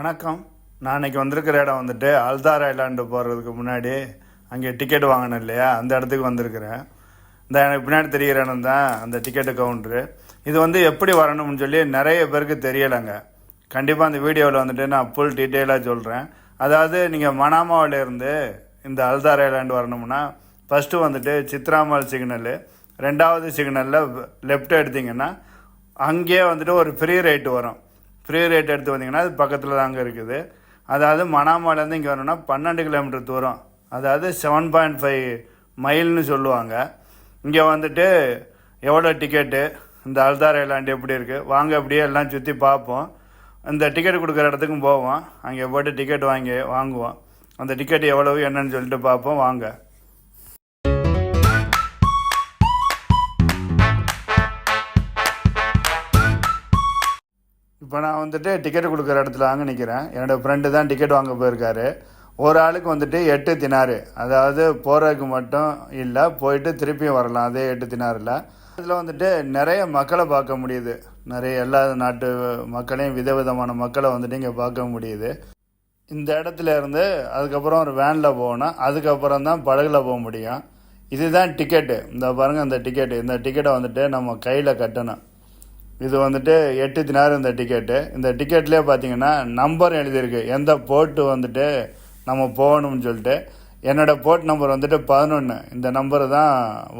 வணக்கம். நான் இன்னைக்கு வந்திருக்கிற இடம் வந்துட்டு அல்தார் ஐலாண்டு போகிறதுக்கு முன்னாடி அங்கே டிக்கெட் வாங்கினேன் இல்லையா? அந்த இடத்துக்கு வந்திருக்கிறேன். இந்த எனக்கு பின்னாடி தெரிகிற இடம் தான் அந்த டிக்கெட்டு கவுண்ட்ரு இது வந்து எப்படி வரணும்னு சொல்லி நிறைய பேருக்கு தெரியலைங்க. கண்டிப்பாக அந்த வீடியோவில் வந்துட்டு நான் ஃபுல் டீட்டெயிலாக சொல்கிறேன் அதாவது நீங்கள் மனாமாவிலேருந்து இந்த அல்தார் ஐலாண்டு வரணும்னா ஃபஸ்ட்டு வந்துட்டு சித்ராமல் சிக்னலு ரெண்டாவது சிக்னலில் லெஃப்ட் எடுத்திங்கன்னா அங்கேயே வந்துட்டு ஒரு ஃப்ரீ ரைட்டு வரும். ஃப்ரீ ரேட் எடுத்து வந்தீங்கன்னா அது பக்கத்தில் தாங்க இருக்குது. அதாவது மணாமலைலேருந்து இங்கே வரணும்னா பன்னெண்டு கிலோமீட்டர் தூரம். அதாவது செவன் பாயிண்ட் ஃபைவ் மைல்னு சொல்லுவாங்க. இங்கே வந்துட்டு எவ்வளோ டிக்கெட்டு இந்த அல்தார் ஐலாண்டு எப்படி இருக்குது வாங்க அப்படியே எல்லாம் சுற்றி பார்ப்போம். இந்த டிக்கெட் கொடுக்குற இடத்துக்கும் போவோம். அங்கே போய்ட்டு டிக்கெட் வாங்கி வாங்குவோம். அந்த டிக்கெட் எவ்வளவு என்னன்னு சொல்லிட்டு பார்ப்போம். வாங்க. இப்போ நான் வந்துட்டு டிக்கெட் கொடுக்குற இடத்துல வாங்க நிற்கிறேன் என்னோடய ஃப்ரெண்டு தான் டிக்கெட் வாங்க போயிருக்காரு. ஒரு ஆளுக்கு வந்துட்டு எட்டு தினாரு அதாவது போகிறதுக்கு மட்டும் இல்லை போயிட்டு திருப்பியும் வரலாம். அதே எட்டு தினாரில் இதில் வந்துட்டு நிறைய மக்களை பார்க்க முடியுது. நிறைய எல்லா நாட்டு மக்களையும் விதவிதமான மக்களை வந்துட்டு இங்கே பார்க்க முடியுது. இந்த இடத்துல இருந்து அதுக்கப்புறம் ஒரு வேனில் போகணும். அதுக்கப்புறம் தான் படகுல போக முடியும். இதுதான் டிக்கெட்டு இந்த பாருங்கள் இந்த டிக்கெட்டு இந்த டிக்கெட்டை வந்துட்டு நம்ம கையில் கட்டணும். இது வந்துட்டு எட்டு தினார் இந்த டிக்கெட்டு இந்த டிக்கெட்லேயே பார்த்தீங்கன்னா நம்பர் எழுதியிருக்கு. எந்த போர்ட்டு வந்துட்டு நம்ம போகணும்னு சொல்லிட்டு. என்னோட போர்ட் நம்பர் வந்துட்டு பதினொன்று இந்த நம்பர் தான்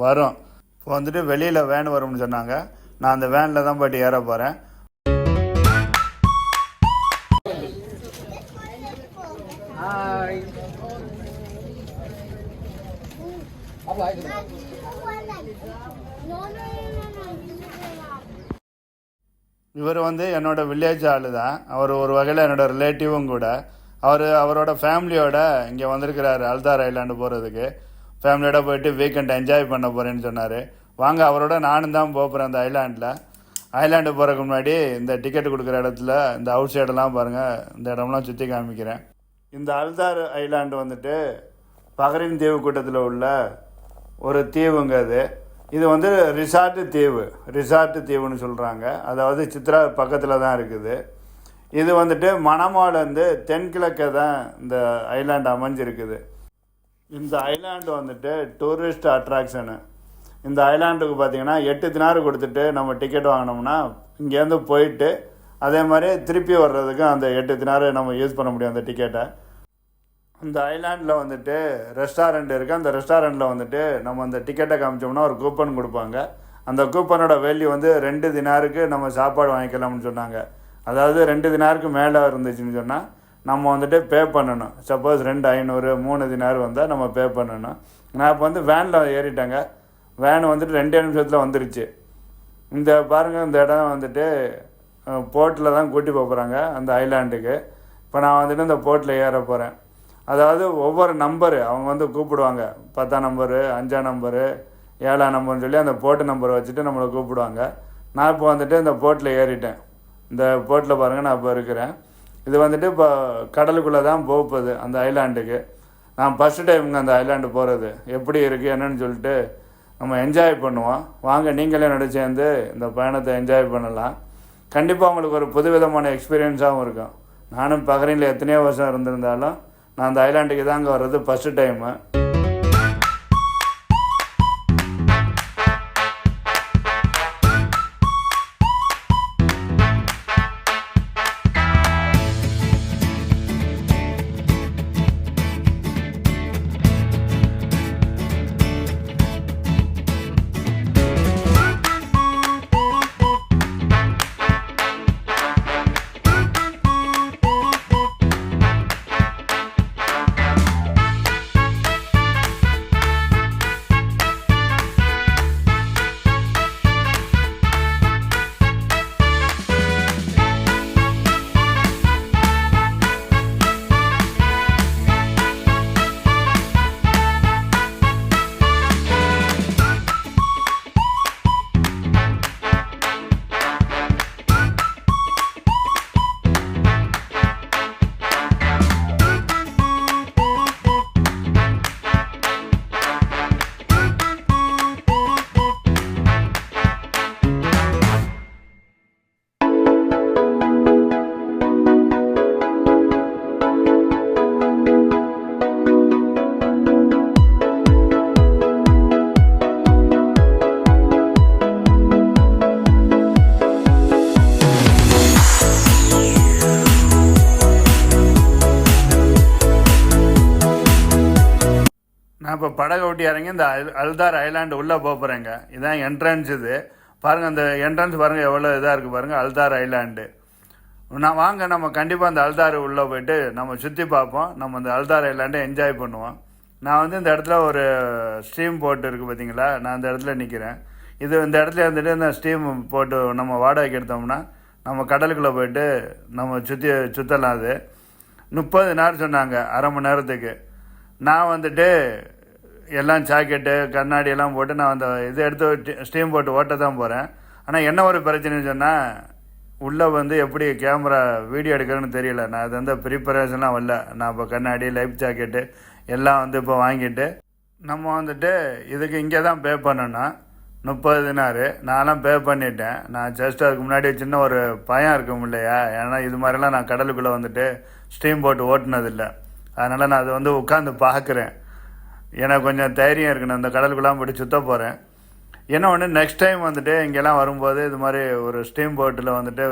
வரும். இப்போ வந்துட்டு வெளியில் வேன் வரும்னு சொன்னாங்க. நான் அந்த வேனில் தான் போய்ட்டு ஏற போகிறேன் Hi. இவர் வந்து என்னோட வில்லேஜ் ஆளு தான் அவர் ஒரு வகையில் என்னோடய ரிலேட்டிவும் கூட. அவர் அவரோட ஃபேமிலியோட இங்கே வந்திருக்கிறாரு அல்தார் ஐலாண்டு போகிறதுக்கு ஃபேமிலியோட போயிட்டு வீக்கெண்ட் என்ஜாய் பண்ண போகிறேன்னு சொன்னார். வாங்க அவரோட நானும் தான் போகிறேன் அந்த ஐலாண்டில் ஐலாண்டு போகிறதுக்கு முன்னாடி இந்த டிக்கெட் கொடுக்குற இடத்துல இந்த அவுட் சைடெல்லாம் பாருங்கள் இந்த இடம்லாம் சுற்றி காமிக்கிறேன். இந்த அல்தார் ஐலாண்டு வந்துட்டு பகரின் தீவு கூட்டத்தில் உள்ள ஒரு தீவுங்க அது. இது வந்து ரிசார்ட்டு தீவு. ரிசார்ட்டு தீவுன்னு சொல்கிறாங்க அதாவது சித்ரா பக்கத்தில் தான் இருக்குது. இது வந்துட்டு மணமாலேருந்து தென்கிழக்கே தான் இந்த ஐலாண்டு அமைஞ்சிருக்குது. இந்த ஐலாண்டு வந்துட்டு டூரிஸ்ட் அட்ராக்ஷனு இந்த ஐலாண்டுக்கு பார்த்தீங்கன்னா எட்டு தினாறு கொடுத்துட்டு நம்ம டிக்கெட் வாங்கினோம்னா இங்கேருந்து போயிட்டு அதே மாதிரி திருப்பி வர்றதுக்கு அந்த எட்டு தினாறு நம்ம யூஸ் பண்ண முடியும் அந்த டிக்கெட்டை இந்த ஐலாண்டில் வந்துட்டு ரெஸ்டாரண்ட் இருக்குது அந்த ரெஸ்டாரண்ட்டில் வந்துட்டு நம்ம அந்த டிக்கெட்டை காமிச்சோம்னா ஒரு கூப்பன் கொடுப்பாங்க. அந்த கூப்பனோட வேல்யூ வந்து ரெண்டு தினாருக்கு நம்ம சாப்பாடு வாங்கிக்கலாம்னு சொன்னாங்க. அதாவது ரெண்டு தினாருக்கு மேலே இருந்துச்சுன்னு சொன்னால் நம்ம வந்துட்டு பே பண்ணணும். சப்போஸ் ரெண்டு ஐநூறு மூணு தினார் வந்தால் நம்ம பே பண்ணணும். நான் இப்போ வந்து வேனில் ஏறிட்டேங்க. வேன் வந்துட்டு ரெண்டே நிமிஷத்தில் வந்துருச்சு. இந்த பாருங்கள் இந்த இடம் வந்துட்டு போட்டில் தான் கூட்டி போகிறாங்க அந்த ஐலாண்டுக்கு இப்போ நான் வந்துட்டு இந்த போட்டில் ஏற போகிறேன் அதாவது ஒவ்வொரு நம்பரு அவங்க வந்து கூப்பிடுவாங்க. பத்தாம் நம்பரு அஞ்சாம் நம்பரு ஏழாம் நம்பர்னு சொல்லி அந்த போட்டு நம்பரை வச்சுட்டு நம்மளை கூப்பிடுவாங்க. நான் இப்போ வந்துட்டு இந்த போட்டில் ஏறிட்டேன். இந்த போட்டில் பாருங்கள் நான் இப்போ இருக்கிறேன். இது வந்துட்டு இப்போ கடலுக்குள்ளே தான் போகுது அந்த ஐலாண்டுக்கு நான் ஃபஸ்ட்டு டைமுங்க அந்த ஐலாண்டு போகிறது எப்படி இருக்குது என்னன்னு சொல்லிட்டு நம்ம என்ஜாய் பண்ணுவோம். வாங்க நீங்களே என்னோட சேர்ந்து இந்த பயணத்தை என்ஜாய் பண்ணலாம். கண்டிப்பாக உங்களுக்கு ஒரு புதுவிதமான எக்ஸ்பீரியன்ஸாகவும் இருக்கும். நானும் பஹ்ரைனில் எத்தனையோ வருஷம் இருந்திருந்தாலும் நான் அந்த ஐலாண்டுக்கு தாங்க வர்றது ஃபஸ்ட்டு டைமு படகு ஓட்டி இறங்கி இந்த அல் அல்தார் ஐலாண்டு உள்ளே போகிறேங்க இதான் என்ட்ரன்ஸ் இது. பாருங்கள் அந்த என்ட்ரன்ஸ் பாருங்கள் எவ்வளோ இதாக இருக்குது பாருங்கள் அல்தார் ஐலாண்டு. நான் வாங்க நம்ம கண்டிப்பாக அந்த அல்தார் உள்ளே போயிட்டு நம்ம சுற்றி பார்ப்போம். நம்ம அந்த அல்தார் ஐலாண்டை என்ஜாய் பண்ணுவோம். நான் வந்து இந்த இடத்துல ஒரு ஸ்ட்ரீம் போட்டு இருக்குது பார்த்தீங்களா நான் இந்த இடத்துல நிற்கிறேன் இது இந்த இடத்துல இருந்துட்டு இந்த ஸ்டீம் போட்டு நம்ம வாடகைக்கு எடுத்தோம்னா நம்ம கடலுக்குள்ளே போயிட்டு நம்ம சுற்றி சுற்றலாம் அது. முப்பது நேரம் சொன்னாங்க அரை மணி நேரத்துக்கு. நான் வந்துட்டு எல்லாம் ஜாக்கெட்டு கண்ணாடி எல்லாம் போட்டு நான் அந்த இதை எடுத்து ஸ்டீம் போட்டு ஓட்ட தான் போகிறேன் ஆனால் என்ன ஒரு பிரச்சனைன்னு சொன்னால் உள்ளே வந்து எப்படி கேமரா வீடியோ எடுக்கிறேன்னு தெரியல. நான் அது வந்து ப்ரிப்பரேஷன்லாம் வரல. நான் இப்போ கண்ணாடி லைஃப் ஜாக்கெட்டு எல்லாம் வந்து இப்போ வாங்கிட்டு நம்ம வந்துட்டு இதுக்கு இங்கே தான் பே பண்ணணும் முப்பது தினாரு நான்லாம் பே பண்ணிட்டேன். நான் ஜஸ்ட் அதுக்கு முன்னாடி சின்ன ஒரு பயம் இருக்கும் இல்லையா? ஏன்னா இது மாதிரிலாம் நான் கடலுக்குள்ளே வந்துட்டு ஸ்டீம் போட்டு ஓட்டுனதில்லை. அதனால் நான் அதை வந்து உட்காந்து பார்க்குறேன். எனக்கு கொஞ்சம் தைரியம் இருக்கணும். அந்த கடலுக்குலாம் போய்ட்டு சுத்த போகிறேன் என்ன ஒன்று நெக்ஸ்ட் டைம் வந்துட்டு இங்கெல்லாம் வரும்போது இது மாதிரி ஒரு ஸ்டீம் போட்டில் வந்துட்டு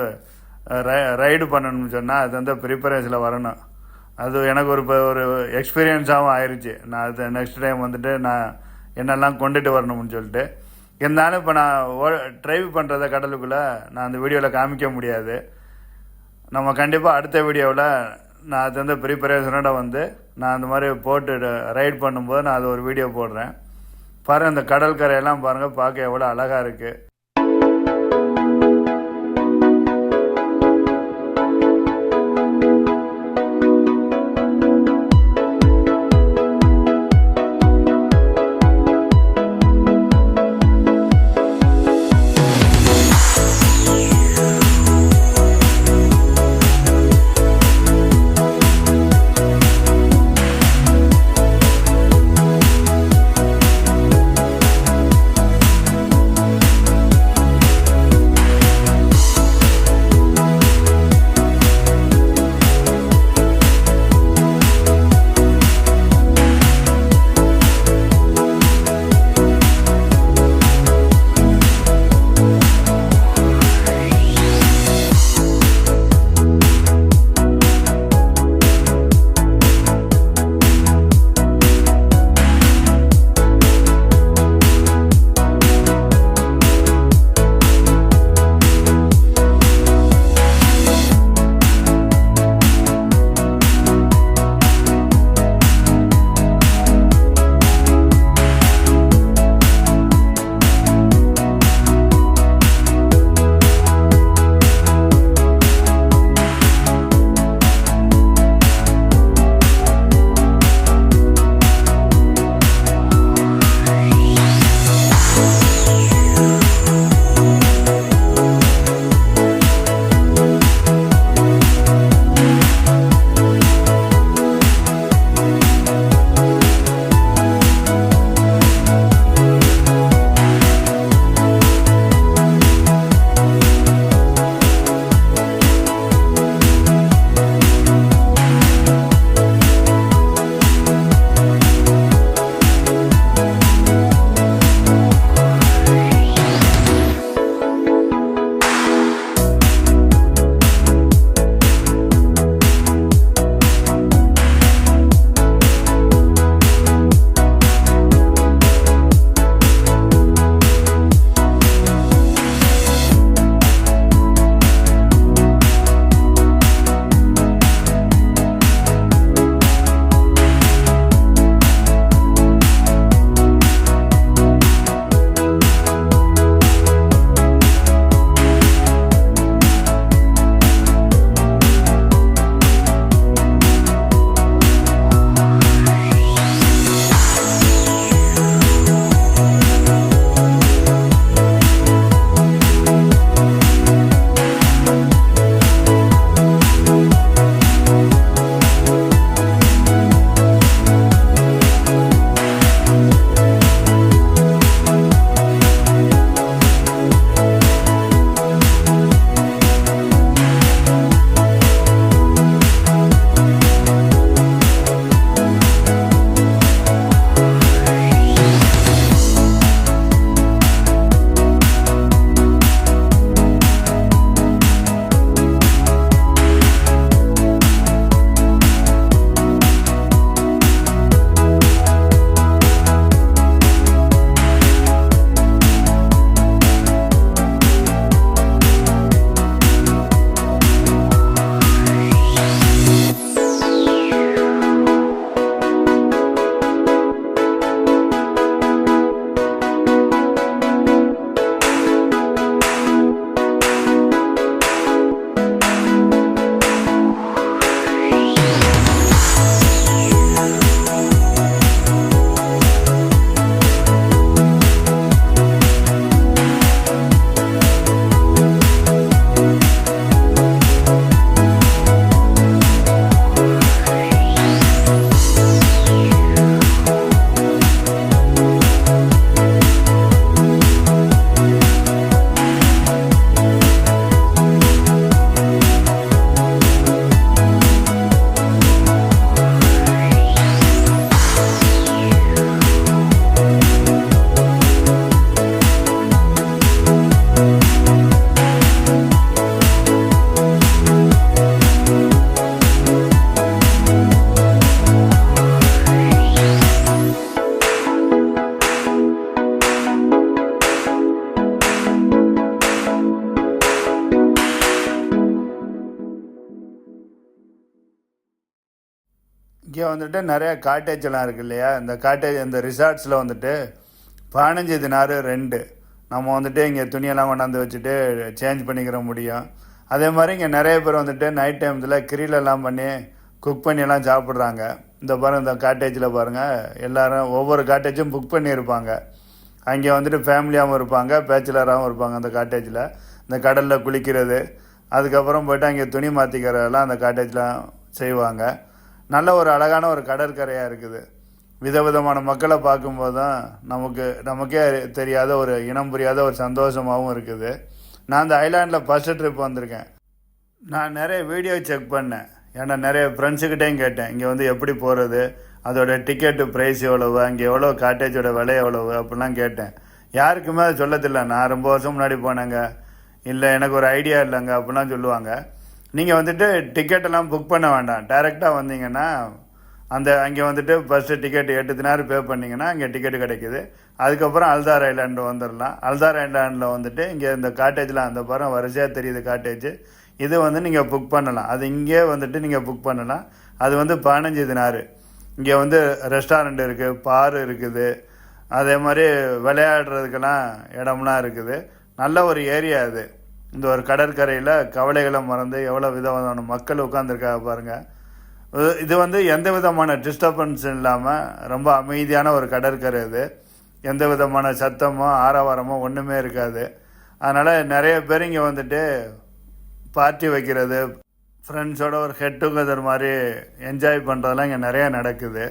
ரைடு பண்ணணும்னு சொன்னால் அது வந்து ப்ரிப்பரேஷனில் வரணும். அது எனக்கு ஒரு இப்போ ஒரு எக்ஸ்பீரியன்ஸாகவும் ஆயிடுச்சு நான் அது நெக்ஸ்ட் டைம் வந்துட்டு நான் என்னெல்லாம் கொண்டுட்டு வரணும்னு சொல்லிட்டு. இருந்தாலும் இப்போ நான் ஓ ட்ரைவ் பண்ணுறத கடலுக்குள்ளே நான் அந்த வீடியோவில் காமிக்க முடியாது. நம்ம கண்டிப்பாக அடுத்த வீடியோவில் நான் அது வந்து ப்ரிப்பரேஷனோட வந்து நான் அந்த மாதிரி போட்டு ரைட் பண்ணும்போது நான் அது ஒரு வீடியோ போடுறேன். பாருங்கள் இந்த கடற்கரையெல்லாம் பாருங்கள் பார்க்க எவ்வளோ அழகாக இருக்குது இங்கே வந்துட்டு நிறைய காட்டேஜ்லாம் இருக்கு இல்லையா? இந்த காட்டேஜ் இந்த ரிசார்ட்ஸில் வந்துட்டு பதினஞ்சு தினாறு ரெண்டு. நம்ம வந்துட்டு இங்கே துணியெல்லாம் கொண்டாந்து வச்சுட்டு சேஞ்ச் பண்ணிக்கிற முடியும். அதே மாதிரி இங்கே நிறைய பேர் வந்துட்டு நைட் டைம்ஸில் கிரிலெல்லாம் பண்ணி குக் பண்ணியெல்லாம் சாப்பிட்றாங்க. இந்த பாருங்க இந்த காட்டேஜில் பாருங்கள் எல்லோரும் ஒவ்வொரு காட்டேஜும் புக் பண்ணியிருப்பாங்க. அங்கே வந்துட்டு ஃபேமிலியாகவும் இருப்பாங்க பேச்சுலராகவும் இருப்பாங்க அந்த காட்டேஜில் இந்த கடலில் குளிக்கிறது. அதுக்கப்புறம் போய்ட்டு அங்கே துணி மாற்றிக்கிறதெல்லாம் அந்த காட்டேஜில் செய்வாங்க. நல்ல ஒரு அழகான ஒரு கடற்கரையாக இருக்குது. விதவிதமான மக்களை பார்க்கும்போது தான் நமக்கு நமக்கே தெரியாத ஒரு இனம் புரியாத ஒரு சந்தோஷமாகவும் இருக்குது. நான் அந்த ஐலாண்டில் ஃபஸ்ட்டு ட்ரிப் வந்திருக்கேன். நான் நிறைய வீடியோ செக் பண்ணேன். ஏன்னா நிறைய ஃப்ரெண்ட்ஸுக்கிட்டையும் கேட்டேன். இங்கே வந்து எப்படி போகிறது அதோட டிக்கெட்டு ப்ரைஸ் எவ்வளவு? அங்கே எவ்வளோ காட்டேஜோட விலை எவ்வளவு? அப்படிலாம் கேட்டேன். யாருக்குமே அது சொல்லத்தில்லை நான் ரொம்ப வருஷம் முன்னாடி போனேங்க. இல்லை எனக்கு ஒரு ஐடியா இல்லைங்க. அப்படிலாம் சொல்லுவாங்க. நீங்கள் வந்துட்டு டிக்கெட்டெல்லாம் புக் பண்ண வேண்டாம். டைரெக்டாக வந்தீங்கன்னா அந்த அங்கே வந்துட்டு ஃபஸ்ட்டு டிக்கெட் எட்டு தினாறு பே பண்ணிங்கன்னா அங்கே டிக்கெட் கிடைக்குது. அதுக்கப்புறம் அல்தார் ஐலாண்டு வந்துடலாம் அல்தார் ஐலாண்டில் வந்துட்டு இங்கே இந்த காட்டேஜ்லாம் அந்த பிறம் வரிசையாக தெரியுது காட்டேஜ் இது வந்து நீங்கள் புக் பண்ணலாம். அது இங்கே வந்துட்டு நீங்கள் புக் பண்ணலாம். அது வந்து பதினஞ்சு தினாறு. இங்கே வந்து ரெஸ்டாரண்ட் இருக்குது பார் இருக்குது. அதே மாதிரி விளையாடுறதுக்கெல்லாம் இடம்லாம் இருக்குது. நல்ல ஒரு ஏரியா அது. இந்த ஒரு கடற்கரையில் கவலைகளை மறந்து எவ்வளோ விதமான மக்கள் உட்காந்துருக்காங்க பாருங்கள் இது- வந்து எந்த விதமான டிஸ்டர்பன்ஸ் இல்லாமல் ரொம்ப அமைதியான ஒரு கடற்கரை இது எந்த விதமான சத்தமோ ஆரவாரமோ ஒன்றுமே இருக்காது. அதனால் நிறைய பேர் இங்கே வந்துட்டு பார்ட்டி வைக்கிறது ஃப்ரெண்ட்ஸோட ஒரு ஹெட் டுகெதர் மாதிரி என்ஜாய் பண்ணுறதெல்லாம் இங்கே நிறையா நடக்குது.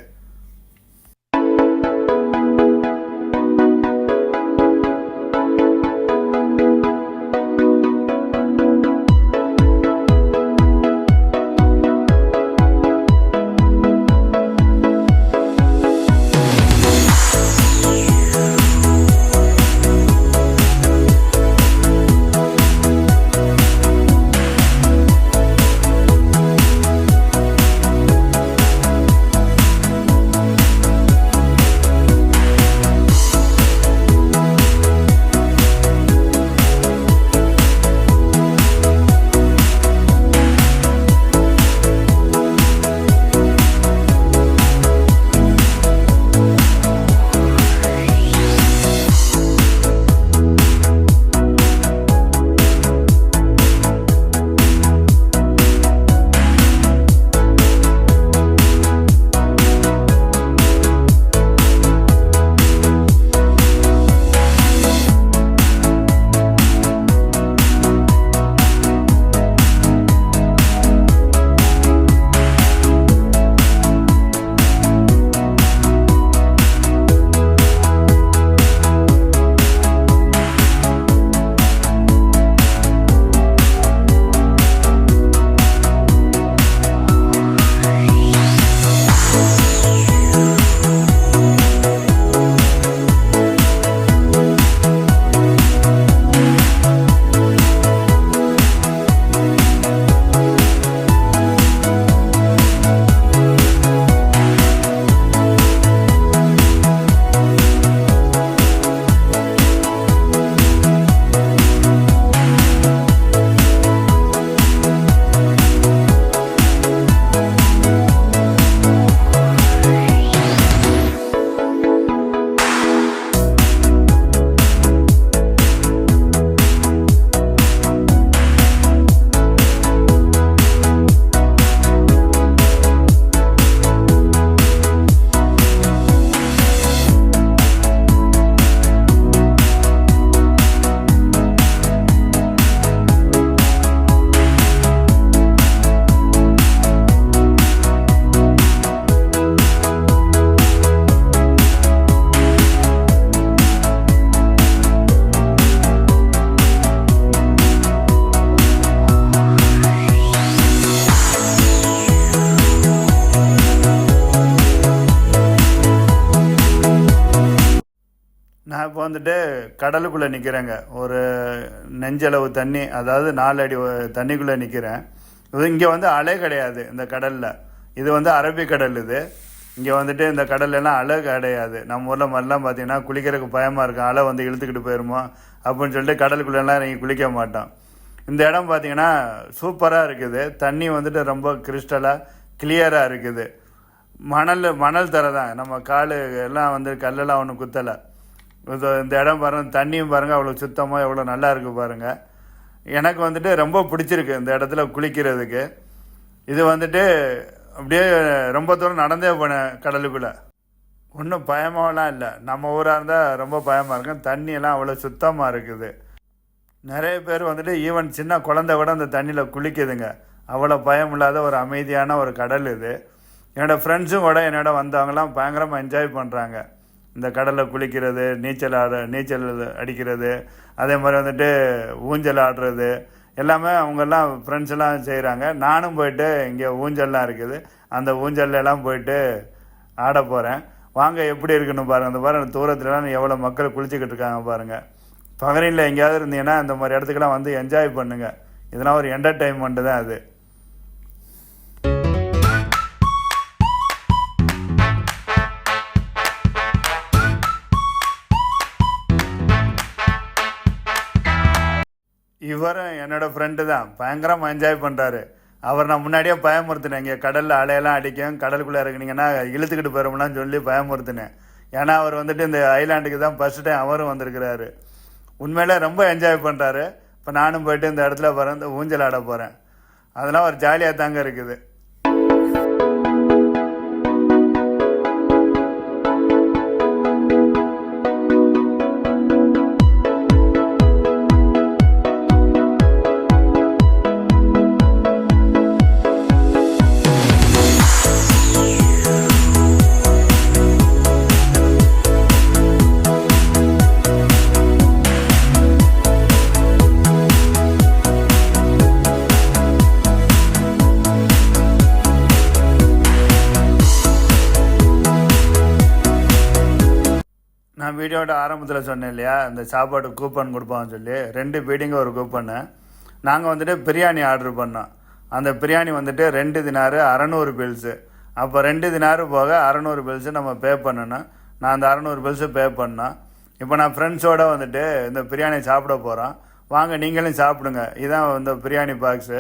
இப்போ வந்துட்டு கடலுக்குள்ளே நிற்கிறேங்க ஒரு நெஞ்சளவு தண்ணி அதாவது நாலு அடி தண்ணிக்குள்ளே நிற்கிறேன் இது இங்கே வந்து அலை கிடையாது இந்த கடலில். இது வந்து அரபிக்கடல் இது. இங்கே வந்துட்டு இந்த கடல்லாம் அலை கிடையாது. நம்ம ஊரில் மாதிரிலாம் பார்த்தீங்கன்னா குளிக்கிறதுக்கு பயமாக இருக்கும். அலை வந்து இழுத்துக்கிட்டு போயிருமோ அப்படின்னு சொல்லிட்டு கடலுக்குள்ளெல்லாம் இறங்கி குளிக்க மாட்டோம். இந்த இடம் பார்த்தீங்கன்னா சூப்பராக இருக்குது. தண்ணி வந்துட்டு ரொம்ப கிறிஸ்டலாக கிளியராக இருக்குது. மணல் மணல் தர தான் நம்ம காலு எல்லாம் வந்து கல்லெல்லாம் ஒன்றும் குத்தலை. இந்த இந்த இடம் பாருங்கள் தண்ணியும் பாருங்கள் அவ்வளோ சுத்தமாக எவ்வளோ நல்லா இருக்குது பாருங்கள் எனக்கு வந்துட்டு ரொம்ப பிடிச்சிருக்கு இந்த இடத்துல குளிக்கிறதுக்கு. இது வந்துட்டு அப்படியே ரொம்ப தூரம் நடந்தே போனேன் கடலுக்குள்ளே. ஒன்றும் பயமாலாம் இல்லை. நம்ம ஊராக இருந்தால் ரொம்ப பயமாக இருக்கும். தண்ணியெல்லாம் அவ்வளோ சுத்தமாக இருக்குது. நிறைய பேர் வந்துட்டு ஈவன் சின்ன குழந்த கூட அந்த தண்ணியில் குளிக்குதுங்க. அவ்வளோ பயம் இல்லாத ஒரு அமைதியான ஒரு கடல் இது. என்னோடய ஃப்ரெண்ட்ஸும் கூட என்னோட வந்தவங்களாம் பயங்கரமாக என்ஜாய் பண்ணுறாங்க இந்த கடலில் குளிக்கிறது நீச்சல் ஆட நீச்சல் அடிக்கிறது அதே மாதிரி வந்துட்டு ஊஞ்சல் ஆடுறது எல்லாமே அவங்கெல்லாம் ஃப்ரெண்ட்ஸ் எல்லாம் செய்கிறாங்க நானும் போயிட்டு இங்கே ஊஞ்சல்லாம் இருக்குது. அந்த ஊஞ்சல்லாம் போயிட்டு ஆட போகிறேன் வாங்க எப்படி இருக்குன்னு பாருங்கள் அந்த பாருங்கள் தூரத்துலலாம் எவ்வளோ மக்கள் குளிச்சுக்கிட்டு இருக்காங்க பாருங்கள் பகலில் எங்கேயாவது இருந்தீங்கன்னா இந்த மாதிரி இடத்துக்கெல்லாம் வந்து என்ஜாய் பண்ணுங்கள் இதெல்லாம் ஒரு என்டர்டெயின்மெண்ட்டு தான் அது. இவரும் என்னோடய ஃப்ரெண்டு தான். பயங்கரமாக என்ஜாய் பண்ணுறாரு அவர் நான் முன்னாடியே பயமுறுத்தினேன். இங்கே கடலில் அலையெல்லாம் அடிக்கும் கடலுக்குள்ளே இறங்குனீங்கன்னா இழுத்துக்கிட்டு போயிடும்லாம் சொல்லி பயமுறுத்தினேன். ஏன்னா அவர் வந்துட்டு இந்த ஐலாண்டுக்கு தான் ஃபஸ்ட் டைம் அவரும் வந்திருக்கிறாரு. உண்மையிலே ரொம்ப என்ஜாய் பண்ணுறாரு இப்போ நானும் போயிட்டு இந்த இடத்துல பிறந்து ஊஞ்சல் ஆட போகிறேன் அதெல்லாம் ஒரு ஜாலியாக தாங்க இருக்குது. நான் ஆரம்பத்தில் சொன்னேன் இல்லையா? இந்த சாப்பாடு கூப்பன் கொடுப்பான்னு சொல்லி. ரெண்டு பீடிங்க ஒரு கூப்பனு நாங்கள் வந்துட்டு பிரியாணி ஆர்டர் பண்ணோம். அந்த பிரியாணி வந்துட்டு ரெண்டு தினாறு அறநூறு பில்ஸு அப்போ ரெண்டு தினாறு போக அறநூறு பில்ஸு நம்ம பே பண்ணணும். நான் அந்த அறநூறு பில்ஸு பே பண்ணோம். இப்போ நான் ஃப்ரெண்ட்ஸோடு வந்துட்டு இந்த பிரியாணி சாப்பிட போகிறோம் வாங்க நீங்களும் சாப்பிடுங்க. இதான் இந்த பிரியாணி பாக்ஸு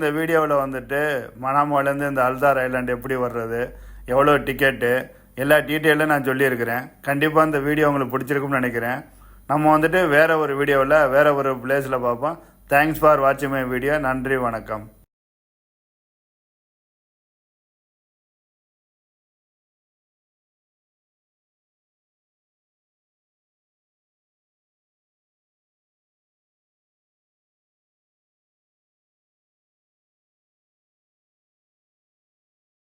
இந்த வீடியோவில் வந்துட்டு மனாமாலேருந்து இந்த அல்தார் ஐலாண்ட் எப்படி வர்றது எவ்வளோ டிக்கெட்டு எல்லா டீட்டெயிலும் நான் சொல்லியிருக்கிறேன். கண்டிப்பாக இந்த வீடியோ உங்களுக்கு பிடிச்சிருக்கும்னு நினைக்கிறேன். நம்ம வந்துட்டு வேறு ஒரு வீடியோவில் வேறு ஒரு பிளேஸில் பார்ப்போம். தேங்க்ஸ் ஃபார் வாட்சிங் மை வீடியோ நன்றி வணக்கம்.